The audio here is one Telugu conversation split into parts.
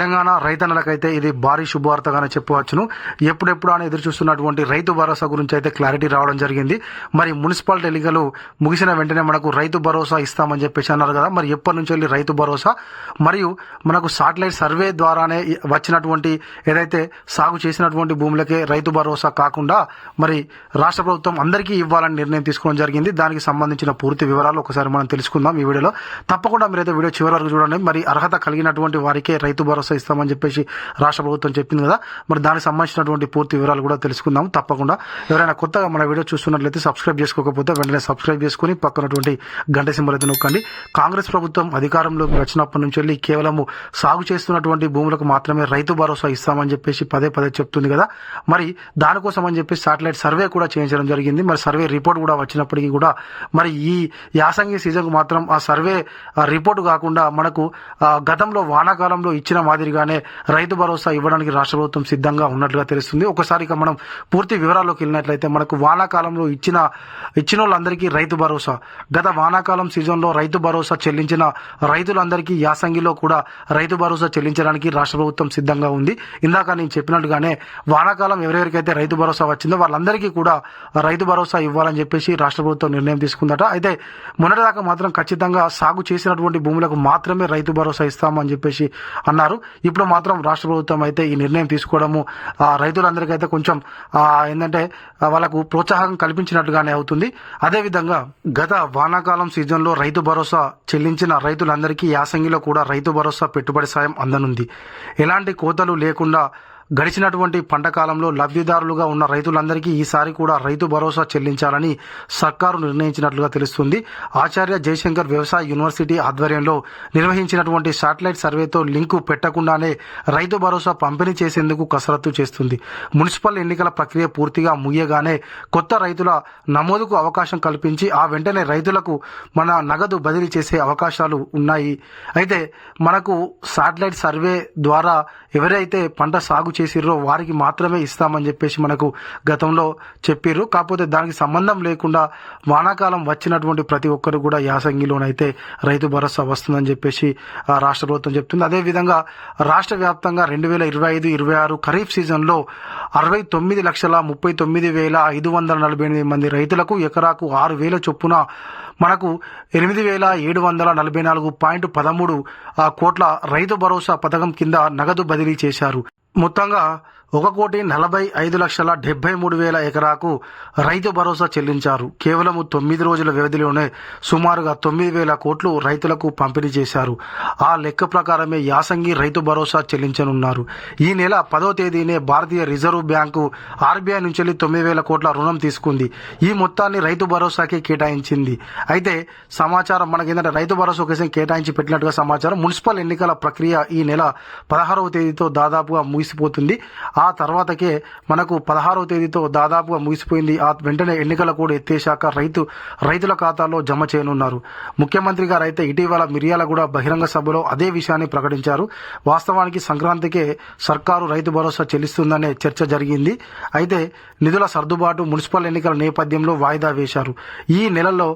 తెలంగాణ రైతన్నలకైతే ఇది భారీ శుభవార్తగానే చెప్పవచ్చును. ఎప్పుడెప్పుడు అని ఎదురు చూస్తున్నటువంటి రైతు భరోసా గురించి అయితే క్లారిటీ రావడం జరిగింది. మరి మున్సిపాలిటీ ఎన్నికలు ముగిసిన వెంటనే మనకు రైతు భరోసా ఇస్తామని చెప్పేసి అన్నారు కదా. మరి ఎప్పటి నుంచి వెళ్ళి రైతు భరోసా? మరియు మనకు సాటిలైట్ సర్వే ద్వారానే వచ్చినటువంటి ఏదైతే సాగు చేసినటువంటి భూములకే రైతు భరోసా కాకుండా మరి రాష్ట్ర ప్రభుత్వం అందరికీ ఇవ్వాలని నిర్ణయం తీసుకోవడం జరిగింది. దానికి సంబంధించిన పూర్తి వివరాలు ఒకసారి మనం తెలుసుకుందాం ఈ వీడియోలో. తప్పకుండా మీరైతే వీడియో చివరి వరకు చూడండి. మరి అర్హత కలిగినటువంటి వారికే రైతు భరోసా ఇస్తామని చెప్పేసి రాష్ట్ర ప్రభుత్వం చెప్పింది కదా. మరి దానికి సంబంధించినటువంటి పూర్తి వివరాలు కూడా తెలుసుకుందాం. తప్పకుండా ఎవరైనా కొత్తగా మన వీడియో చూస్తున్నట్లయితే సబ్స్క్రైబ్ చేసుకోకపోతే వెంటనే సబ్స్క్రైబ్ చేసుకుని పక్కనటువంటి గంట సింబల్ అయితే నొక్కండి. కాంగ్రెస్ ప్రభుత్వం అధికారంలోకి వచ్చినప్పటి నుంచి వెళ్ళి కేవలము సాగు చేస్తున్నటువంటి భూములకు మాత్రమే రైతు భరోసా ఇస్తామని చెప్పేసి పదే పదే చెప్తుంది కదా. మరి దానికోసం అని చెప్పి సాటిలైట్ సర్వే కూడా చేయించడం జరిగింది. మరి సర్వే రిపోర్ట్ కూడా వచ్చినప్పటికీ కూడా మరి ఈ యాసంగి సీజన్కు మాత్రం ఆ సర్వే రిపోర్ట్ కాకుండా మనకు గతంలో వానాకాలంలో ఇచ్చిన మాదిరిగానే రైతు భరోసా ఇవ్వడానికి రాష్ట్ర ప్రభుత్వం సిద్ధంగా ఉన్నట్లుగా తెలుస్తుంది. ఒకసారి ఇక మనం పూర్తి వివరాల్లోకి వెళ్ళినట్లయితే మనకు వానాకాలంలో ఇచ్చిన ఇచ్చిన వాళ్ళందరికీ రైతు భరోసా. గత వానాకాలం సీజన్లో రైతు భరోసా చెల్లించిన రైతులందరికీ యాసంగిలో కూడా రైతు భరోసా చెల్లించడానికి రాష్ట్ర ప్రభుత్వం సిద్ధంగా ఉంది. ఇందాక నేను చెప్పినట్టుగానే వానాకాలం ఎవరెవరికైతే రైతు భరోసా వచ్చిందో వాళ్ళందరికీ కూడా రైతు భరోసా ఇవ్వాలని చెప్పేసి రాష్ట్ర ప్రభుత్వం నిర్ణయం తీసుకుందట. అయితే మొన్నటిదాకా మాత్రం ఖచ్చితంగా సాగు చేసినటువంటి భూములకు మాత్రమే రైతు భరోసా ఇస్తామని చెప్పేసి అన్నారు. ఇప్పుడు మాత్రం రాష్ట్ర ప్రభుత్వం అయితే ఈ నిర్ణయం తీసుకోవడము ఆ, రైతులందరికైతే కొంచెం ఏంటంటే వాళ్ళకు ప్రోత్సాహం కల్పించినట్టుగానే అవుతుంది. అదేవిధంగా గత వానాకాలం సీజన్లో రైతు భరోసా చెల్లించిన రైతులందరికీ యాసంగిలో కూడా రైతు భరోసా పెట్టుబడి సాయం అందనుంది. ఎలాంటి కోతలు లేకుండా గడిచినటువంటి పంట కాలంలో లబ్ధిదారులుగా ఉన్న రైతులందరికీ ఈసారి కూడా రైతు భరోసా చెల్లించాలని సర్కారు నిర్ణయించినట్లుగా తెలుస్తుంది. ఆచార్య జయశంకర్ వ్యవసాయ యూనివర్సిటీ ఆధ్వర్యంలో నిర్వహించినటువంటి శాటిలైట్ సర్వేతో లింకు పెట్టకుండానే రైతు భరోసా పంపిణీ చేసేందుకు కసరత్తు చేస్తుంది. మున్సిపల్ ఎన్నికల ప్రక్రియ పూర్తిగా ముగియగానే కొత్త రైతుల నమోదుకు అవకాశం కల్పించి ఆ వెంటనే రైతులకు మన నగదు బదిలీ చేసే అవకాశాలు ఉన్నాయి. అయితే మనకు శాటిలైట్ సర్వే ద్వారా ఎవరైతే పంట సాగు చేసిర్రో వారికి మాత్రమే ఇస్తామని చెప్పేసి మనకు గతంలో చెప్పిర్రు. కాకపోతే దానికి సంబంధం లేకుండా వానాకాలం వచ్చినటువంటి ప్రతి ఒక్కరు కూడా యాసంగిలోనైతే రైతు భరోసా వస్తుందని చెప్పేసి రాష్ట్ర ప్రభుత్వం చెప్తుంది. అదేవిధంగా రాష్ట్ర వ్యాప్తంగా రెండు వేల ఇరవై ఐదు ఇరవై ఆరు ఖరీఫ్ సీజన్లో అరవై తొమ్మిది లక్షల ముప్పై తొమ్మిది వేల ఐదు వందల నలభై ఎనిమిది మంది రైతులకు ఎకరాకు ఆరు వేల చొప్పున మనకు ఎనిమిది వేల ఏడు వందల నలభై నాలుగు పాయింట్ పదమూడు కోట్ల రైతు భరోసా పథకం కింద నగదు బదిలీ చేశారు. మొత్తంగా ఒక కోటి నలభై ఐదు లక్షల డెబ్బై మూడు వేల ఎకరాకు రైతు భరోసా చెల్లించారు. కేవలం తొమ్మిది రోజుల వ్యవధిలోనే సుమారుగా తొమ్మిది వేల కోట్లు రైతులకు పంపిణీ చేశారు. ఆ లెక్క ప్రకారమే యాసంగి రైతు భరోసా చెల్లించనున్నారు. ఈ నెల పదో తేదీనే భారతీయ రిజర్వ్ బ్యాంకు ఆర్బీఐ నుంచి తొమ్మిది వేల కోట్ల రుణం తీసుకుంది. ఈ మొత్తాన్ని రైతు భరోసాకి కేటాయించింది. అయితే సమాచారం మనకి ఏంటంటే రైతు భరోసా కోసం కేటాయించి పెట్టినట్టుగా సమాచారం మున్సిపల్ ఎన్నికల ప్రక్రియ ఈ నెల పదహారవ తేదీతో దాదాపుగా ముగిసిపోతుంది. ఆ తర్వాతకే మనకు పదహారవ తేదీతో దాదాపుగా ముగిసిపోయింది. ఆ వెంటనే ఎన్నికల కూడా ఎత్తేశాక రైతు రైతుల ఖాతాలో జమ చేయనున్నారు. ముఖ్యమంత్రి గారు అయితే ఇటీవల మిర్యాలగూడ బహిరంగ సభలో అదే విషయాన్ని ప్రకటించారు. వాస్తవానికి సంక్రాంతికే సర్కారు రైతు భరోసా చెల్లిస్తుందనే చర్చ జరిగింది. అయితే నిధుల సర్దుబాటు మున్సిపల్ ఎన్నికల నేపథ్యంలో వాయిదా వేశారు. ఈ నెలలో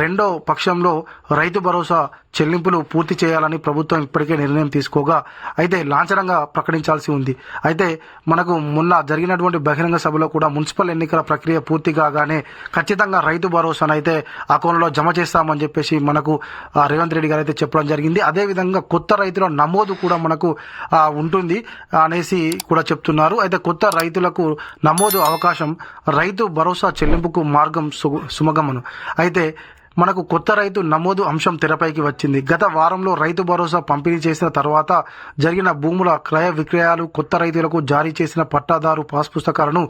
రెండో పక్షంలో రైతు భరోసా చెల్లింపులు పూర్తి చేయాలని ప్రభుత్వం ఇప్పటికే నిర్ణయం తీసుకోగా అయితే లాంఛనంగా ప్రకటించాల్సి ఉంది. అయితే మనకు మొన్న జరిగినటువంటి బహిరంగ సభలో కూడా మున్సిపల్ ఎన్నికల ప్రక్రియ పూర్తి కాగానే ఖచ్చితంగా రైతు భరోసానైతే అకౌంట్లో జమ చేస్తామని చెప్పేసి మనకు రేవంత్ రెడ్డి గారు అయితే చెప్పడం జరిగింది. అదేవిధంగా కొత్త రైతుల నమోదు కూడా మనకు ఉంటుంది అనేసి కూడా చెప్తున్నారు. అయితే కొత్త రైతులకు నమోదు అవకాశం రైతు భరోసా చెల్లింపుకు మార్గం సు- సుమగమను. అయితే మనకు కొత్త రైతు నమోదు అంశం తెరపైకి వచ్చింది. గత వారంలో రైతు భరోసా పంపిణీ చేసిన తర్వాత జరిగిన భూముల క్రయ విక్రయాలు కొత్త రైతులకు జారీ చేసిన పట్టాదారు పాస్ పుస్తకాలను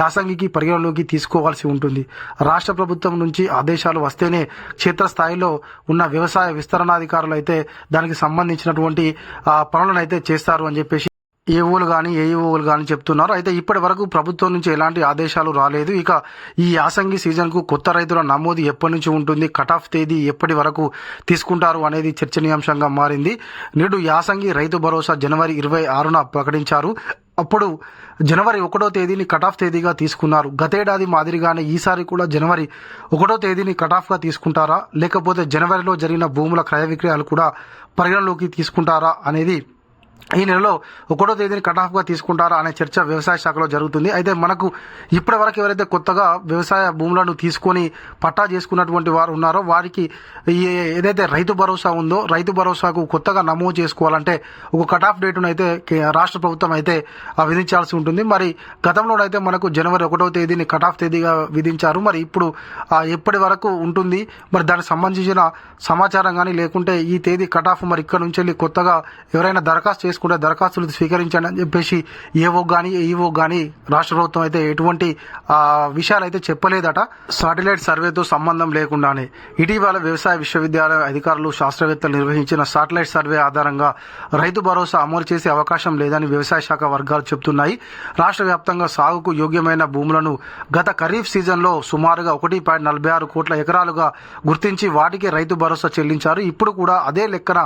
యాసంగికి పరిగణలోకి తీసుకోవాల్సి ఉంటుంది. రాష్ట్ర ప్రభుత్వం నుంచి ఆదేశాలు వస్తేనే క్షేత్రస్థాయిలో ఉన్న వ్యవసాయ విస్తరణాధికారులు అయితే దానికి సంబంధించినటువంటి పనులను అయితే చేస్తారు అని చెప్పేసి ఏఓలు కానీ ఏఈఓలు కానీ చెప్తున్నారు. అయితే ఇప్పటి వరకు ప్రభుత్వం నుంచి ఎలాంటి ఆదేశాలు రాలేదు. ఇక ఈ యాసంగి సీజన్కు కొత్త రైతుల నమోదు ఎప్పటి నుంచి ఉంటుంది కట్ ఆఫ్ తేదీ ఎప్పటి వరకు తీసుకుంటారు అనేది చర్చనీయాంశంగా మారింది. నేడు యాసంగి రైతు భరోసా జనవరి ఇరవై ఆరున ప్రకటించారు. అప్పుడు జనవరి ఒకటో తేదీని కట్ ఆఫ్ తేదీగా తీసుకున్నారు. గతేడాది మాదిరిగానే ఈసారి కూడా జనవరి ఒకటో తేదీని కట్ ఆఫ్గా తీసుకుంటారా? లేకపోతే జనవరిలో జరిగిన భూముల క్రయ విక్రయాలు కూడా పరిగణలోకి తీసుకుంటారా అనేది ఈ నెలలో ఒకటో తేదీని కట్ ఆఫ్గా తీసుకుంటారా అనే చర్చ వ్యవసాయ శాఖలో జరుగుతుంది. అయితే మనకు ఇప్పటి వరకు ఎవరైతే కొత్తగా వ్యవసాయ భూములను తీసుకొని పట్టా చేసుకున్నటువంటి వారు ఉన్నారో వారికి ఏదైతే రైతు భరోసా ఉందో రైతు భరోసాకు కొత్తగా నమోదు చేసుకోవాలంటే ఒక కట్ ఆఫ్ డేట్ను అయితే కే- రాష్ట్ర ప్రభుత్వం అయితే విధించాల్సి ఉంటుంది. మరి గతంలోనైతే మనకు జనవరి ఒకటో తేదీని కట్ ఆఫ్ తేదీగా విధించారు. మరి ఇప్పుడు ఎప్పటి వరకు ఉంటుంది? మరి దానికి సంబంధించిన సమాచారం కానీ లేకుంటే ఈ తేదీ కట్ ఆఫ్ మరి ఇక్కడ నుంచి వెళ్ళి కొత్తగా ఎవరైనా దరఖాస్తు చేసుకుంటే దరఖాస్తులు స్వీకరించండి అని చెప్పేసి ఏవో కానీ ఈవో కానీ రాష్ట్ర ప్రభుత్వం అయితే ఎటువంటి విషయాలు అయితే చెప్పలేదట. సాటిలైట్ సర్వేతో సంబంధం లేకుండానే ఇటీవల వ్యవసాయ విశ్వవిద్యాలయ అధికారులు శాస్త్రవేత్తలు నిర్వహించిన సాటిలైట్ సర్వే ఆధారంగా రైతు భరోసా అమలు చేసే అవకాశం లేదని వ్యవసాయ శాఖ వర్గాలు చెబుతున్నాయి. రాష్ట్ర వ్యాప్తంగా సాగుకు యోగ్యమైన భూములను గత ఖరీఫ్ సీజన్లో సుమారుగా ఒకటి పాయింట్ నలభై ఆరు కోట్ల ఎకరాలుగా గుర్తించి వాటికి రైతు భరోసా చెల్లించారు. ఇప్పుడు కూడా అదే లెక్కన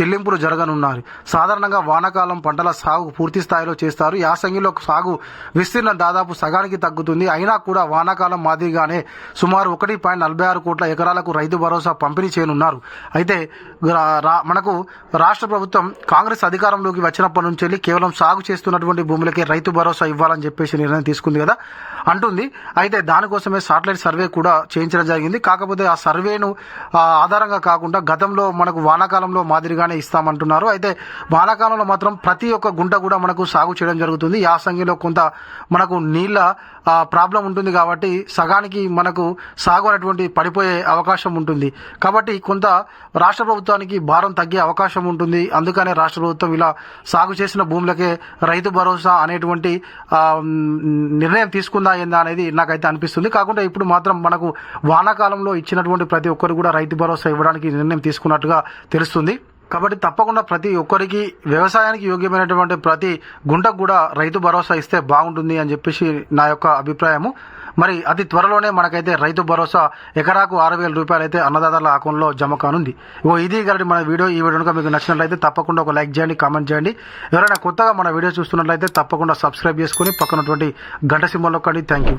చెల్లింపులు జరగనున్నారు సాధారణంగా వానాకాలం పంటల సాగు పూర్తి స్థాయిలో చేస్తారు. యాసంగిలో సాగు విస్తీర్ణం దాదాపు సగానికి తగ్గుతుంది. అయినా కూడా వానాకాలం మాదిరిగానే సుమారు ఒకటి పాయింట్ నలభై ఆరు కోట్ల ఎకరాలకు రైతు భరోసా పంపిణీ చేయనున్నారు. అయితే మనకు రాష్ట్ర ప్రభుత్వం కాంగ్రెస్ అధికారంలోకి వచ్చినప్పటి నుంచి వెళ్ళి కేవలం సాగు చేస్తున్నటువంటి భూములకే రైతు భరోసా ఇవ్వాలని చెప్పేసి నిర్ణయం తీసుకుంది కదా అంటుంది. అయితే దానికోసమే సాటిలైట్ సర్వే కూడా చేయించడం జరిగింది. కాకపోతే ఆ సర్వేను ఆధారంగా కాకుండా గతంలో మనకు వానాకాలంలో మాదిరిగానే ఇస్తామంటున్నారు. అయితే వానాకాలం వానాకాలంలో మాత్రం ప్రతి ఒక్క గుంట కూడా మనకు సాగు చేయడం జరుగుతుంది. యాసంగిలో కొంత మనకు నీళ్ళ ప్రాబ్లం ఉంటుంది కాబట్టి సగానికి మనకు సాగు అనేటువంటి పడిపోయే అవకాశం ఉంటుంది. కాబట్టి కొంత రాష్ట్ర ప్రభుత్వానికి భారం తగ్గే అవకాశం ఉంటుంది. అందుకనే రాష్ట్ర ప్రభుత్వం ఇలా సాగు చేసిన భూములకే రైతు భరోసా అనేటువంటి నిర్ణయం తీసుకుందా ఏందా అనేది నాకైతే అనిపిస్తుంది. కాకుండా ఇప్పుడు మాత్రం మనకు వానాకాలంలో ఇచ్చినటువంటి ప్రతి ఒక్కరు కూడా రైతు భరోసా ఇవ్వడానికి నిర్ణయం తీసుకున్నట్టుగా తెలుస్తుంది. కాబట్టి తప్పకుండా ప్రతి ఒక్కరికి వ్యవసాయానికి యోగ్యమైనటువంటి ప్రతి గుంటకు కూడా రైతు భరోసా ఇస్తే బాగుంటుంది అని చెప్పేసి నా యొక్క అభిప్రాయము. మరి అతి త్వరలోనే మనకైతే రైతు భరోసా ఎకరాకు ఆరు వేల రూపాయలు అయితే అన్నదాతల అకౌంట్లో జమ కానుంది. ఓ ఇది కాబట్టి మన వీడియో ఈ వీడియో మీకు నచ్చినట్లయితే తప్పకుండా ఒక లైక్ చేయండి కామెంట్ చేయండి. ఎవరైనా కొత్తగా మన వీడియో చూస్తున్నట్లయితే తప్పకుండా సబ్స్క్రైబ్ చేసుకుని పక్కనటువంటి గంట సింబల్ కండి థ్యాంక్ యూ.